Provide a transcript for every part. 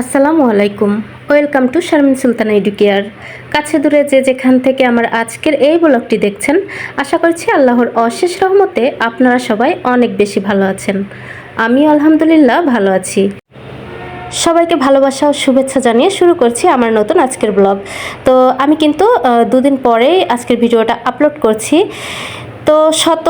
আসসালামু আলাইকুম। Welcome to Sharmin Sultana Educare. কাছে দূরে যে যেখান থেকে আমার আজকের এই ব্লগটি দেখছেন, আশা করছি আল্লাহর অশেষ রহমতে আপনারা সবাই অনেক বেশি ভালো আছেন। আমি আলহামদুলিল্লাহ ভালো আছি। সবাইকে ভালোবাসা ও শুভেচ্ছা জানিয়ে শুরু করছি আমার নতুন আজকের ব্লগ। তো আমি কিন্তু দুদিন পরেই আজকের ভিডিওটা আপলোড করছি। তো শত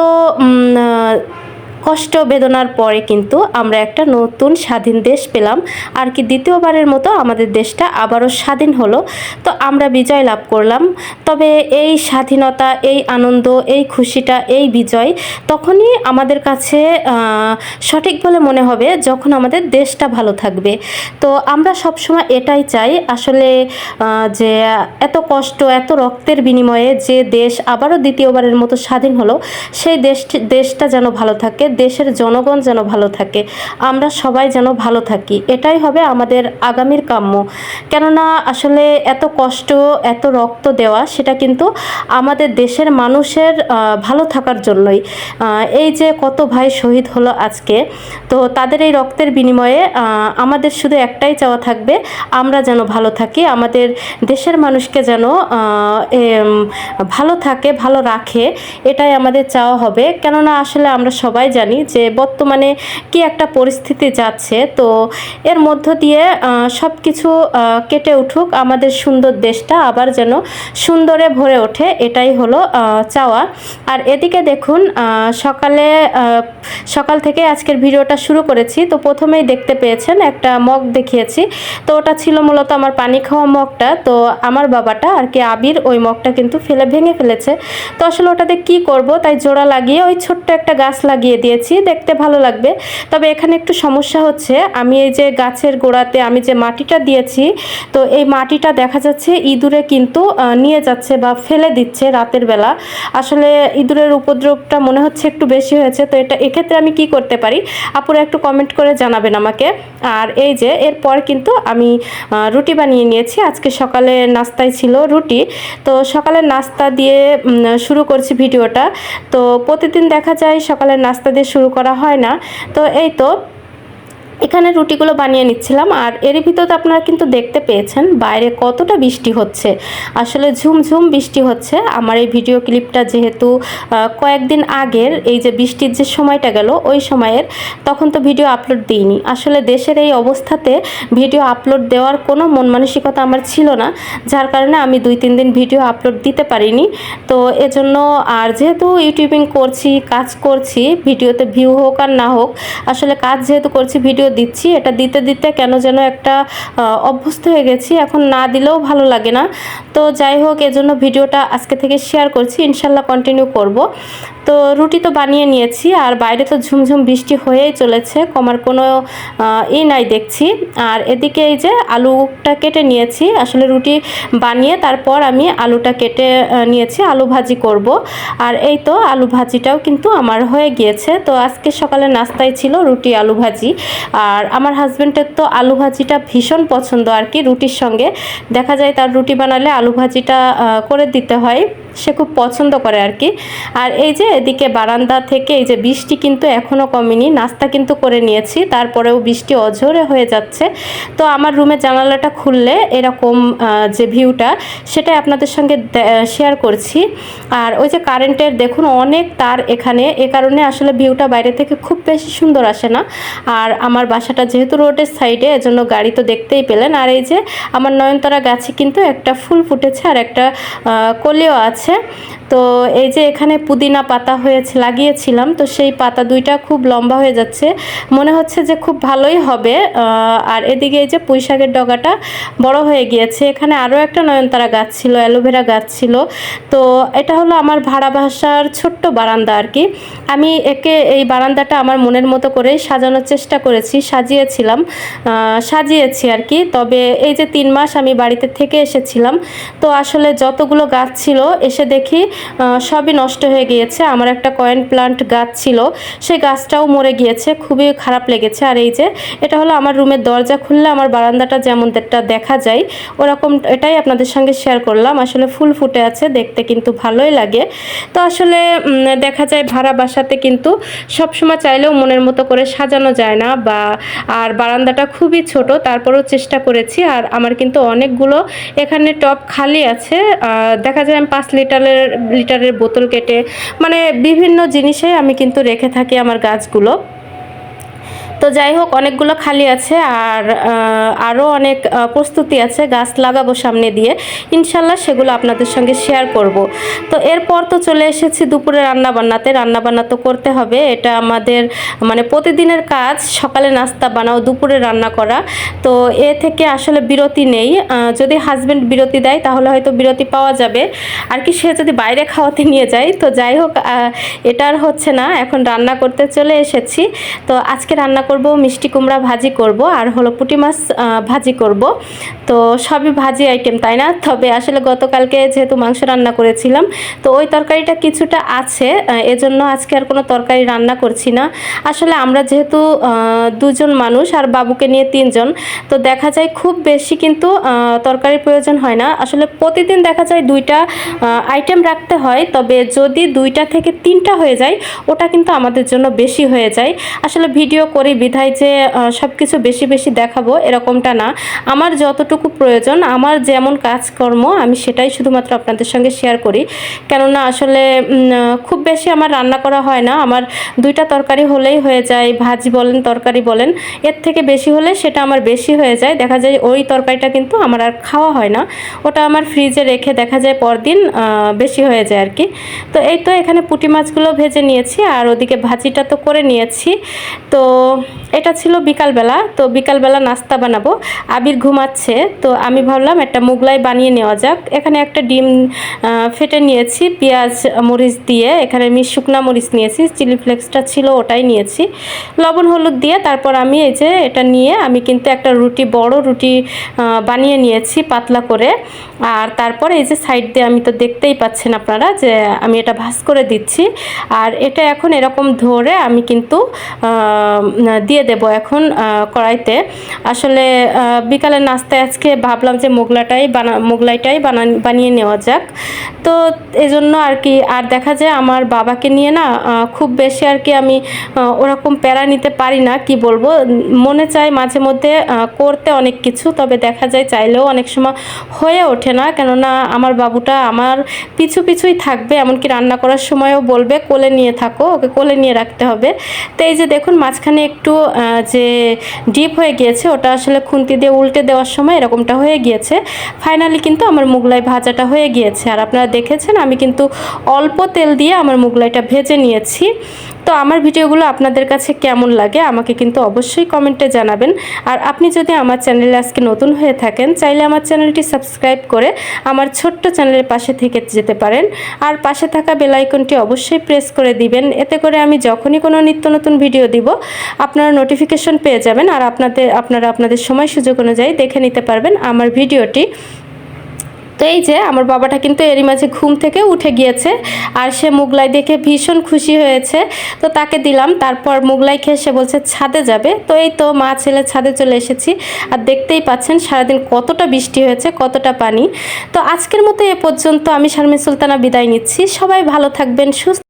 কষ্ট বেদনার পরে কিন্তু আমরা একটা নতুন স্বাধীন দেশ পেলাম। আর কি দ্বিতীয়বারের মতো আমাদের দেশটা আবারও স্বাধীন হলো। তো আমরা বিজয় লাভ করলাম। তবে এই স্বাধীনতা, এই আনন্দ, এই খুশিটা, এই বিজয় তখনই আমাদের কাছে সঠিক বলে মনে হবে যখন আমাদের দেশটা ভালো থাকবে। তো আমরা সবসময় এটাই চাই। আসলে যে এত কষ্ট, এত রক্তের বিনিময়ে যে দেশ আবারও দ্বিতীয়বারের মতো স্বাধীন হলো, সেই দেশটি দেশটা যেন ভালো থাকে। দেশের জনগণ যেন ভালো থাকে, আমরা সবাই যেন ভালো থাকি, এটাই হবে আমাদের আগামীর কাম্য। কেননা আসলে এত কষ্ট, এত রক্ত দেওয়া, সেটা কিন্তু আমাদের দেশের মানুষের ভালো থাকার জন্যই। এই যে কত ভাই শহীদ হলো আজকে, তো তাদের এই রক্তের বিনিময়ে আমাদের শুধু একটাই চাওয়া থাকবে, আমরা যেন ভালো থাকি, আমাদের দেশের মানুষকে যেন ভালো থাকে, ভালো রাখে, এটাই আমাদের চাওয়া হবে। কেননা আসলে আমরা সবাই জানি যে বর্তমানে কি একটা পরিস্থিতি যাচ্ছে। তো এর মধ্য দিয়ে সব কিছু কেটে উঠুক, আমাদের সুন্দর দেশটা আবার যেন সুন্দরে ভরে ওঠে, এটাই হলো চাওয়া। আর এদিকে দেখুন সকালে সকাল থেকে আজকের ভিডিওটা শুরু করেছি। তো প্রথমেই দেখতে পেয়েছেন, একটা মগ দেখিয়েছি। তো ওটা ছিল মূলত আমার পানি খাওয়া মগটা। তো আমার বাবাটা আর কি আবির, ওই মগটা কিন্তু ফেলে, ভেঙে ফেলেছে। তো আসলে ওটাতে কি করব, তাই জোড়া লাগিয়ে ওই ছোট্ট একটা গাছ লাগিয়ে দিয়েছি, দেখতে ভালো লাগবে। তবে এখানে একটু সমস্যা হচ্ছে, আমি এই যে গাছের গোড়াতে আমি যে মাটিটা দিয়েছি, তো এই মাটিটা দেখা যাচ্ছে ইঁদুরে কিন্তু নিয়ে যাচ্ছে বা ফেলে দিচ্ছে রাতের বেলা। আসলে ইঁদুরের উপদ্রবটা মনে হচ্ছে একটু বেশি হয়েছে, তো এটা এক্ষেত্রে আমি কি করতে পারি? আপুরা একটু কমেন্ট করে জানাবেন আমাকে। আর এই যে এরপর কিন্তু আমি রুটি বানিয়ে নিয়েছি, আজকে সকালে নাস্তায় ছিল রুটি। তো সকালের নাস্তা দিয়ে শুরু করছি ভিডিওটা। তো প্রতিদিন দেখা যায় সকালের নাস্তা দিয়ে শুরু করা হয় না। তো এই তো এখানে রুটিগুলো বানিয়ে নিচ্ছিলাম আর এর ভিতরে আপনারা কিন্তু দেখতে পেয়েছেন বাইরে কতটা বৃষ্টি হচ্ছে। আসলে ঝুমঝুম বৃষ্টি হচ্ছে। আমার এই ভিডিও ক্লিপটা যেহেতু কয়েকদিন আগের এই যে বৃষ্টির যে সময়টা গেল, ওই সময়ের, তখন তো ভিডিও আপলোড দিইনি। আসলে দেশের এই অবস্থাতে ভিডিও আপলোড দেওয়ার কোনো মন মানসিকতা আমার ছিল না, যার কারণে আমি দুই, তিন দিন ভিডিও আপলোড দিতে পারিনি। তো এজন্য আর যেহেতু ইউটিউবিং করছি, কাজ করছি, ভিডিওতে ভিউ হোক আর না হোক, আসলে কাজ যেহেতু করছি, ভিডিও দিচ্ছি। এটা দিতে দিতে কেন যেন একটা অভ্যস্ত হয়ে গেছি। এখন না দিলেও ভালো লাগে না। তো যাই হোক, এজন্য ভিডিওটা আজকে থেকে শেয়ার করছি। ইনশাল্লাহ কন্টিনিউ করব। তো রুটি তো বানিয়ে নিয়েছি, আর বাইরে তো ঝুমঝুম বৃষ্টি হয়েই চলেছে। কমার কোনো ই নাই দেখছি। আর এদিকে এই যে আলুটা কেটে নিয়েছি। আসলে রুটি বানিয়ে তারপর আমি আলুটা কেটে নিয়েছি, আলু ভাজি করব। আর এই তো আলু ভাজিটাও কিন্তু আমার হয়ে গিয়েছে। তো আজকে সকালে নাস্তায় ছিল রুটি, আলু ভাজি। আর আমার হাজব্যান্ডের তো আলু ভাজিটা ভীষণ পছন্দ আর কি রুটির সঙ্গে। দেখা যায় তার রুটি বানালে আলু ভাজিটা করে দিতে হয়। সে খুব পছন্দ করে আর কি। আর এই যে এদিকে বারান্দা থেকে এই যে বৃষ্টি কিন্তু এখনও কমেনি, নাস্তা কিন্তু করে নিয়েছি, তারপরেও বৃষ্টি অঝরে হয়ে যাচ্ছে। তো আমার রুমের জানালাটা খুললে এরকম যে ভিউটা, সেটাই আপনাদের সঙ্গে শেয়ার করছি। আর ওই যে কারেন্টের দেখুন অনেক তার এখানে, এ কারণে আসলে ভিউটা বাইরে থেকে খুব বেশি সুন্দর আসে না। আর আমার বাসাটা যেহেতু রোডের সাইডে এজন্য গাড়ি তো দেখতেই পেলেন। আর এই যে আমার নয়নতারা গাছে কিন্তু একটা ফুল ফুটেছে, আর একটা কলিও আছে। আছে। তো এই যে এখানে পুদিনা পাতা হয়েছে, লাগিয়েছিলাম, তো সেই পাতা দুইটা খুব লম্বা হয়ে যাচ্ছে। মনে হচ্ছে যে খুব ভালোই হবে। আর এদিকে এই যে পুঁই শাকের ডগাটা বড় হয়ে গিয়েছে। এখানে আরও একটা নয়নতারা গাছ ছিল, অ্যালোভেরা গাছ ছিল। তো এটা হলো আমার ভাড়া বাসার ছোট্ট বারান্দা আর কি। আমি একে এই বারান্দাটা আমার মনের মতো করেই সাজানোর চেষ্টা করেছি, সাজিয়েছিলাম সাজিয়েছি আর কি। তবে এই যে তিন মাস আমি বাড়িতে থেকে এসেছিলাম, তো আসলে যতগুলো গাছ ছিল, এসে দেখি সবই নষ্ট হয়ে গিয়েছে। আমার একটা কয়েন প্লান্ট গাছ ছিল, সেই গাছটাও মরে গিয়েছে, খুবই খারাপ লেগেছে। আর এই যে, এটা হলো আমার রুমের দরজা খুললে আমার বারান্দাটা যেমন দেখা যায়, ওরকম এটাই আপনাদের সঙ্গে শেয়ার করলাম। আসলে ফুল ফুটে আছে, দেখতে কিন্তু ভালোই লাগে। তো আসলে দেখা যায় ভাড়া বাসাতে কিন্তু সবসময় চাইলেও মনের মতো করে সাজানো যায় না বা, আর বারান্দাটা খুবই ছোট, তারপরেও চেষ্টা করেছি। আর আমার কিন্তু অনেকগুলো এখানে টপ খালি আছে। দেখা যায় আমি পাঁচ লিটারের লিটারের বোতল কেটে মানে বিভিন্ন জিনিসে আমি কিন্তু রেখে থাকি আমার গাছগুলো। তো যাই হোক অনেকগুলো খালি আছে আর আরও অনেক প্রস্তুতি আছে গাছ লাগাবো সামনে দিয়ে। ইনশাল্লাহ সেগুলো আপনাদের সঙ্গে শেয়ার করব। তো এরপর তো চলে এসেছি দুপুরে রান্না বান্নাতে রান্না বান্না তো করতে হবে। এটা আমাদের মানে প্রতিদিনের কাজ সকালে নাস্তা বানাও দুপুরে রান্না করা। তো এ থেকে আসলে বিরতি নেই। যদি হাজব্যান্ড বিরতি দেয় তাহলে হয়তো বিরতি পাওয়া যাবে। আর কি সে যদি বাইরে খাওয়াতে নিয়ে যায় তো যাই হোক আহ, এটা আর হচ্ছে না। এখন রান্না করতে চলে এসেছি। তো আজকে রান্না করব, মিষ্টি কুমড়া ভাজি করব আর হলো পুঁটি মাছ ভাজি করব। তো সবই ভাজি আইটেম তাই না? তবে আসলে গতকালকে যেহেতু মাংস রান্না করেছিলাম, তো ওই তরকারিটা কিছুটা আছে এজন্য আজকে আর কোনো তরকারি রান্না করছি না। আসলে আমরা যেহেতু দুজন মানুষ আর বাবুকে নিয়ে তিনজন, তো দেখা যায় খুব বেশি কিন্তু তরকারির প্রয়োজন হয় না। আসলে প্রতিদিন দেখা যায় দুইটা আইটেম রাখতে হয়, তবে যদি দুইটা থেকে তিনটা হয়ে যায়, ওটা কিন্তু আমাদের জন্য বেশি হয়ে যায়। আসলে ভিডিও করি বিধায় যে সব কিছু বেশি বেশি দেখাবো, এরকমটা না। আমার যতটুকু প্রয়োজন, আমার যেমন কাজকর্ম, আমি সেটাই শুধুমাত্র আপনাদের সঙ্গে শেয়ার করি। কেননা আসলে খুব বেশি আমার রান্না করা হয় না। আমার দুইটা তরকারি হলেই হয়ে যায়, ভাজি বলেন, তরকারি বলেন, এর থেকে বেশি হলে সেটা আমার বেশি হয়ে যায়। দেখা যায় ওই তরকারিটা কিন্তু আমার আর খাওয়া হয় না। ওটা আমার ফ্রিজে রেখে দেখা যায় পরদিন বেশি হয়ে যায় আর কি তো এই তো এখানে পুঁটি মাছগুলো ভেজে নিয়েছি, আর ওদিকে ভাজিটা তো করে নিয়েছি। তো playing এটা ছিল বিকালবেলা তো বিকালবেলা নাস্তা বানাবো। আবির ঘুমাচ্ছে তো আমি ভাবলাম একটা মুগলাই বানিয়ে নেওয়া যাক। এখানে একটা ডিম ফেটে নিয়েছি পেঁয়াজ মরিচ দিয়ে। এখানে আমি শুকনা মরিচ নিয়েছি চিলি ফ্লেক্সটা ছিল ওটাই নিয়েছি। লবণ হলুদ দিয়ে তারপর আমি এই যে এটা নিয়ে আমি কিন্তু একটা রুটি বড় রুটি বানিয়ে নিয়েছি পাতলা করে। আর তারপর এই যে সাইড দিয়ে আমি তো দেখতেই পাচ্ছেন আপনারা যে আমি এটা ভাজ করে দিচ্ছি। আর এটা এখন এরকম ধরে আমি কিন্তু আহ, দিয়ে দেব এখন কড়াইতে। আসলে আহ, বিকালের নাস্তায় আজকে ভাবলাম যে মোগলাটাই বানা মোগলাইটাই বানান বানিয়ে নেওয়া যাক। তো এই জন্য আর কি আর দেখা যায় আমার বাবাকে নিয়ে না খুব বেশি আর কি আমি ওরকম প্যারা নিতে পারি না কি বলব? মনে চায় মাঝে মধ্যে করতে অনেক কিছু তবে দেখা যায় চাইলেও অনেক সময় হয়ে ওঠে না। কেননা আমার বাবুটা আমার পিছু পিছুই থাকবে এমনকি রান্না করার সময়ও বলবে কোলে নিয়ে থাকো ওকে কোলে নিয়ে রাখতে হবে। তো এই যে দেখুন মাঝখানে একটু যে ডিপ হয়ে গিয়েছে, ওটা আসলে খুন্তি দিয়ে উল্টে দেওয়ার সময় এরকমটা হয়ে গিয়েছে। ফাইনালি কিন্তু আমার মুগলাই ভাজাটা হয়ে গিয়েছে। আর আপনারা দেখেছেন, আমি কিন্তু অল্প তেল দিয়ে আমার মুগলাইটা ভেজে নিয়েছি। তো আমার ভিডিওগুলো আপনাদের কাছে কেমন লাগে, আমাকে কিন্তু অবশ্যই কমেন্টে জানাবেন। আর আপনি যদি আমার চ্যানেলে আজকে নতুন হয়ে থাকেন, চাইলে আমার চ্যানেলটি সাবস্ক্রাইব করে আমার ছোট্ট চ্যানেলের পাশে থেকে যেতে পারেন। আর পাশে থাকা বেল আইকনটি অবশ্যই প্রেস করে দিবেন। এতে করে আমি যখনই কোনো নিত্য নতুন ভিডিও দিব, আপনারা নোটিফিকেশন পেয়ে যাবেন আর আপনাদের, আপনারা আপনাদের সময় সুযোগ অনুযায়ী দেখে নিতে পারবেন আমার ভিডিওটি। তো এই যে আমার বাবাটা কিন্তু এরই মাঝে ঘুম থেকে উঠে গিয়েছে আর সে মুগলাই দেখে ভীষণ খুশি হয়েছে। তো তাকে দিলাম, তারপর মুগলাই খেয়ে সে বলছে, ছাদে যাবে? তো এই তো মা ছেলে ছাদে চলে এসেছি আর দেখতেই পাচ্ছেন সারাদিন কতটা বৃষ্টি হয়েছে, কতটা পানি। তো আজকের মতো এ পর্যন্ত আমি শারমিন সুলতানা বিদায় নিচ্ছি। সবাই ভালো থাকবেন, সুস্থ